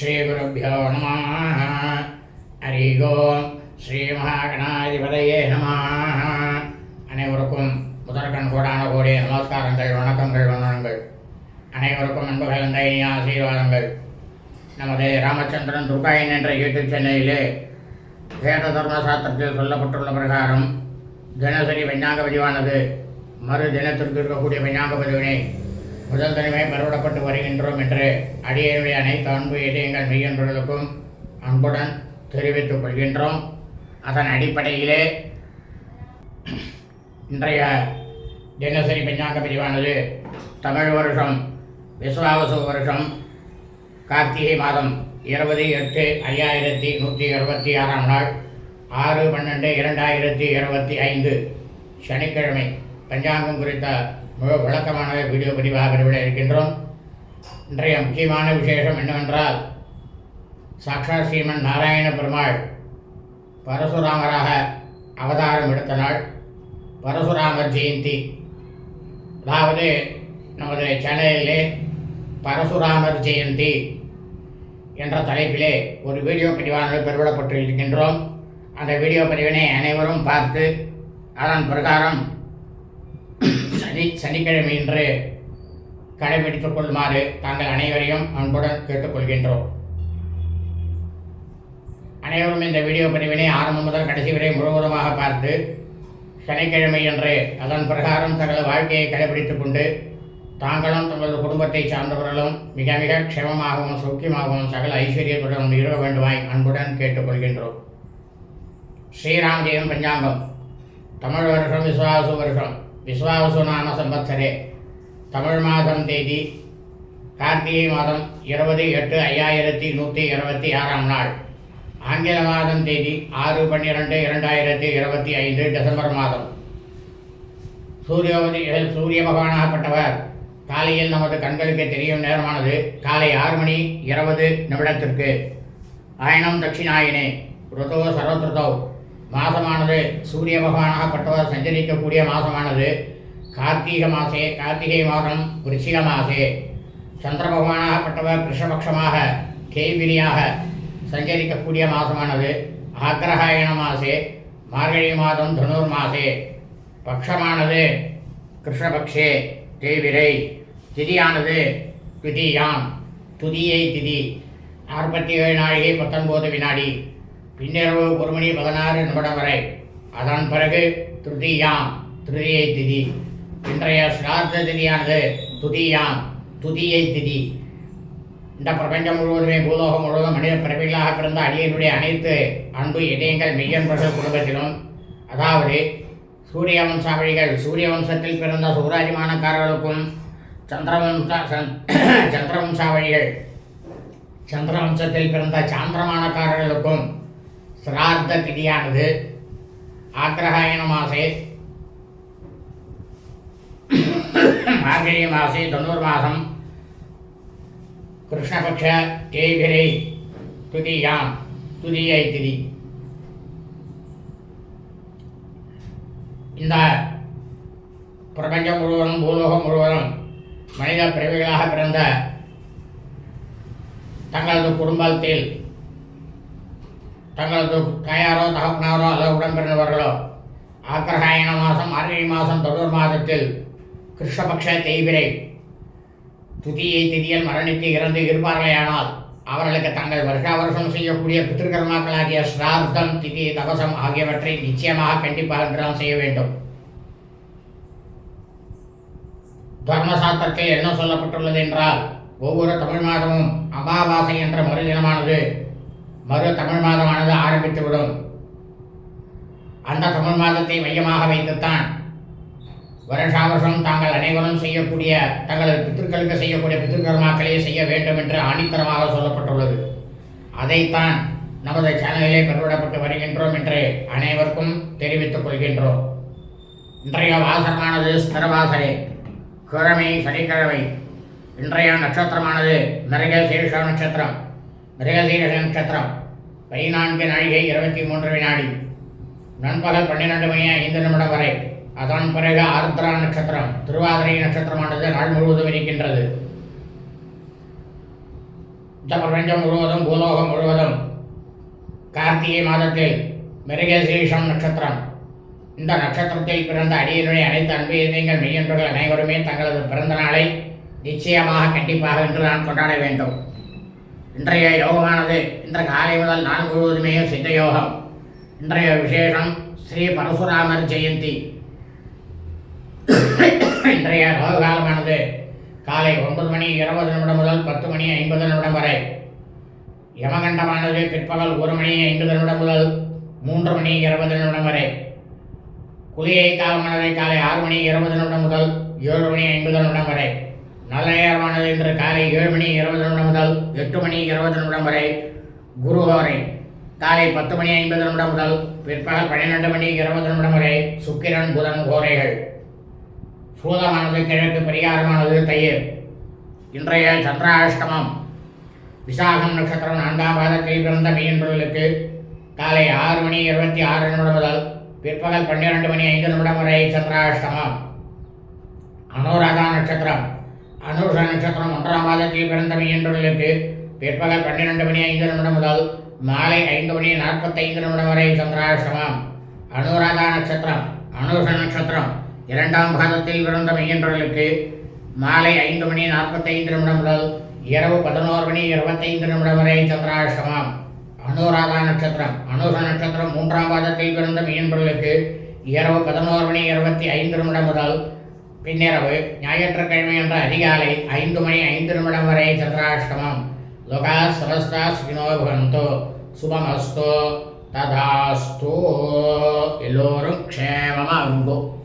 ஸ்ரீகுருப்போ நம. ஹரி ஓம். ஸ்ரீ மகாகணாதிபதையே நம. அனைவருக்கும் முதற்கண் கூடான கூடிய நமஸ்காரங்கள் வணக்கங்கள் வந்தனங்கள். அனைவருக்கும் அன்புகலந்த இனிய ஆசீர்வாதங்கள். நமது ராமச்சந்திரன் துர்காயன் என்ற யூடியூப் சேனலிலே வேத தர்ம சாஸ்திரத்தில் சொல்லப்பட்டுள்ள பிரகாரம் தினசரி வெஞ்ஞாங்க பதிவானது மறு தினத்திற்கு இருக்கக்கூடிய வெஞ்ஞாங்க பதிவினை முதல் தனிமை பரவிடப்பட்டு வருகின்றோம் என்று அடியனுடைய அனைத்து அன்பு இதயங்கள் மெய்யன்பர்களுக்கும் அன்புடன் தெரிவித்துக் கொள்கின்றோம். அதன் அடிப்படையிலே இன்றைய தினசரி பஞ்சாங்க பிரிவானது தமிழ் வருஷம் விஸ்வாவசு வருஷம் கார்த்திகை மாதம் இருபது எட்டு ஐயாயிரத்தி நூற்றி அறுபத்தி ஆறாம் நாள் ஆறு பன்னெண்டு இரண்டாயிரத்தி இருபத்தி ஐந்து. சனிக்கிழமை பஞ்சாங்கம் குறித்த முழு விளக்கமான வீடியோ பதிவாக விட இருக்கின்றோம். இன்றைய முக்கியமான விசேஷம் என்னவென்றால் சாக்ஷா ஸ்ரீமன் நாராயண பெருமாள் பரசுராமராக அவதாரம் எடுத்த நாள் பரசுராமர் ஜெயந்தி. அதாவது நமது சேனலிலே பரசுராமர் ஜெயந்தி என்ற தலைப்பிலே ஒரு வீடியோ பதிவானது பெருவிடப்பட்டு இருக்கின்றோம் அந்த வீடியோ பதிவினை அனைவரும் பார்த்து அதன் பிரகாரம் சனி சனிக்கிழமை இன்று கடைபிடித்துக் கொள்ளுமாறு தாங்கள் அனைவரையும் அன்புடன் கேட்டுக்கொள்கின்றோம். அனைவரும் இந்த வீடியோ பதிவினை ஆரம்பம் முதல் கடைசி வரை முழுவதுமாக பார்த்து சனிக்கிழமை என்று அதன் பிரகாரம் தங்கள் வாழ்க்கையை கடைபிடித்துக் கொண்டு தாங்களும் தங்களது குடும்பத்தை சார்ந்தவர்களும் மிக மிக க்ஷமமாகவும் சௌக்கியமாகவும் சகல ஐஸ்வர்யத்துடன் இருக்க வேண்டுமாய் அன்புடன் கேட்டுக்கொள்கின்றோம். ஸ்ரீராமஜெயம் பஞ்சாங்கம். தமிழ் வருஷம் விஸ்வாசு வருஷம். விஸ்வாவசு நாம சம்பத்சரே தமிழ் மாதம் தேதி கார்த்திகை மாதம் இருபது எட்டு ஐயாயிரத்தி நூற்றி இருபத்தி ஆறாம் நாள். ஆங்கில மாதம் தேதி ஆறு பன்னிரெண்டு இரண்டாயிரத்தி இருபத்தி ஐந்து டிசம்பர் மாதம். சூரியோதி சூரிய பகவானாகப்பட்டவர் காலையில் நமது கண்களுக்கு தெரியும் நேரமானது காலை ஆறு மணி இருபது நிமிடத்திற்கு. ஆயனம் தட்சிணாயினே ருதோ சர்வத்ருதோ மாதமானது சூரிய பகவானாகப்பட்டவர் சஞ்சரிக்கக்கூடிய மாதமானது கார்த்திகை மாசே கார்த்திகை மாதம் விருச்சிக மாசே. சந்திர பகவானாகப்பட்டவர் கிருஷ்ணபக்ஷமாக கேவினியாக சஞ்சரிக்கக்கூடிய மாதமானது ஆக்கிரகாயண மாசே மார்கழி மாதம் தனுர் மாசே. பக்ஷமானது கிருஷ்ணபக்ஷே தேவிரை. திதியானது துதியாம். துதியை திதி. நாற்பத்தி ஏழு நாழிகை பத்தொன்பது வினாடி. பின்னிரவு ஒரு மணி பதினாறு நிமிடம் வரை. அதன் பிறகு திருதியாம் திருதியை திதி. இன்றைய சிரார்த்த திதியானது துதியாம். துதியை திதி. இந்த பிரபஞ்சம் முழுவதுமே பூலோகம் முழுவதும் மனித பிறவிகளாக பிறந்த அடியனுடைய அனைத்து அன்பு இதயங்கள் மெய்யன்பர்கள் குடும்பத்திலும் அதாவது சூரிய வம்சாவளிகள் சூரிய வம்சத்தில் பிறந்த சூராஜிமானக்காரர்களுக்கும் சந்திரவம்ச சந்- சந்திர வம்சத்தில் பிறந்த சாந்திரமானக்காரர்களுக்கும் சிரார்த்த திதியானது. ஆக்கிரகாயண மாசே. மார்கழி மாசே தொண்ணூறு மாதம் கிருஷ்ணபக்ஷ தேய்பிரை துதியாம். துதியை திதி. இந்த பிரபஞ்சம் முழுவதும் பூலோகம் முழுவதும் மனித பிறவிகளாக பிறந்த தங்களது குடும்பத்தில் தங்களது தாயாரோ தகப்பனாரோ அல்லது உடன்பிறந்தவர்களோ. ஆக்கிரகாயண மாதம் மார்கழி மாதம் தொடர் மாதத்தில் கிருஷ்ணபக்ஷ தெய்விரை துதியை திதியில் மரணித்து இறந்து இருப்பார்களேயானால் அவர்களுக்கு தங்கள் வருஷா வருஷம் செய்யக்கூடிய பித்திருக்கர்மாக்களாகிய ஸ்ரார்த்தம் திதி தபசம் ஆகியவற்றை நிச்சயமாக கண்டிப்பாக என்றால் செய்ய வேண்டும். தர்மசாஸ்திரத்தில் என்ன சொல்லப்பட்டுள்ளது என்றால் ஒவ்வொரு தமிழ் மாதமும் அமாவாசை என்ற மறுதினமானது மறு தமிழ் மாதமானது ஆரம்பித்துவிடும் அந்த தமிழ் மாதத்தை மையமாக வைத்துத்தான் வருஷாவருஷம் தாங்கள் அனைவரும் செய்யக்கூடிய தங்களது பித்திருக்களுக்கு செய்யக்கூடிய பித்திருக்கர்மாக்களையே செய்ய வேண்டும் என்று ஆணித்தரமாக சொல்லப்பட்டுள்ளது. அதைத்தான் நமது சேனலிலே பெருவிடப்பட்டு வருகின்றோம் என்று அனைவருக்கும் தெரிவித்துக் கொள்கின்றோம். இன்றைய வாசகமானது ஸ்தரவாசரே கிழமை சனிக்கிழமை. இன்றைய நட்சத்திரமானது மிருகசீர்ஷ நட்சத்திரம். மிருகசீர்ஷ நட்சத்திரம் பதினான்கு நாழிகை இருபத்தி மூன்று வினாடி. நண்பகல் பன்னிரண்டு மணி ஐந்து நிமிடம் வரை. அதன் பிறகு ஆர்திரா நட்சத்திரம் திருவாதிரை நட்சத்திரமானது நாள் முழுவதும் இருக்கின்றது. இந்த பிரபஞ்சம் முழுவதும் பூலோகம் முழுவதும். கார்த்திகை மாதத்தில் மிருகசீஷம் நட்சத்திரம். இந்த நட்சத்திரத்தில் பிறந்த அடியினுடைய அனைத்து அன்பு நீங்கள் மெய்யன்பர்கள் அனைவருமே தங்களது பிறந்த நாளை நிச்சயமாக கண்டிப்பாக இன்று நான் கொண்டாட வேண்டும். இன்றைய யோகமானது இன்று காலை முதல் நாள் முழுவதுமே சித்த யோகம். இன்றைய விசேஷம் ஸ்ரீ பரசுராமர் ஜெயந்தி. இன்றைய ரோககாலமானது காலை ஒன்பது மணி இருபது நிமிடம் முதல் பத்து மணி ஐம்பது நிமிடம் வரை. யமகண்டமானது பிற்பகல் ஒரு மணி ஐம்பது நிமிடம் முதல் மூன்று மணி இருபது நிமிடம் வரை. குளியை காலமானது காலை ஆறு மணி இருபது நிமிடம் முதல் ஏழு மணி ஐம்பது நிமிடம் வரை. நல்ல இன்று காலை ஏழு மணி இருபது நிமிடம் முதல் எட்டு மணி இருபது நிமிடம் வரை குரு குருஹோரை காலை பத்து மணி ஐம்பது நிமிடம் முதல் பிற்பகல் பன்னிரெண்டு மணி இருபது நிமிடம் வரை சுக்கிரன் புதன் கோரைகள். சூதமானது கிழக்கு பரிகாரமானது தயிர். இன்றைய சந்திராஷ்டமம். விசாகம் நட்சத்திரம் நான்காம் பாதத்தில் பிறந்த மீன்பர்களுக்கு காலை ஆறு மணி இருபத்தி ஆறு நிமிடம் முதல் பிற்பகல் பன்னிரெண்டு மணி ஐந்து நிமிடம் வரை சந்திராஷ்டமம். அனுராதா நட்சத்திரம். அனுஷ நட்சத்திரம் ஒன்றாம் மாதத்தில் பிறந்த மீன்றவர்களுக்கு பிற்பகல் பன்னிரெண்டு மணி ஐந்து நிமிடம் முதல் மாலை ஐந்து மணி நாற்பத்தைந்து நிமிடம் வரை சந்திராசிரமம் அனுராதா நட்சத்திரம் அனுஷ நட்சத்திரம் இரண்டாம் பாதத்தில் பிறந்த மெய்யன்றர்களுக்கு மாலை ஐந்து மணி நாற்பத்தைந்து நிமிடம் முதல் இரவு பதினோரு மணி இருபத்தைந்து நிமிடம் வரை சந்திராசிரமம் அனுராதா நட்சத்திரம் அனுஷ நட்சத்திரம் மூன்றாம் பாதத்தில் பிறந்த மெய்யன்றர்களுக்கு இரவு பதினோரு மணி இருபத்தி ஐந்து நிமிடம் முதல் பின்னிரவு ஞாயிற்றுக்கிழமை என்ற அதிகாலை ஐந்து மணி ஐந்து நிமிடம் வரை சந்திராஷ்டமம். லோகா சரஸ்தா சுகினோபகந்தோ சுபமஸ்தோ. ததாஸ்தோ. எல்லோரும் க்ஷேமமாக இருந்தோம்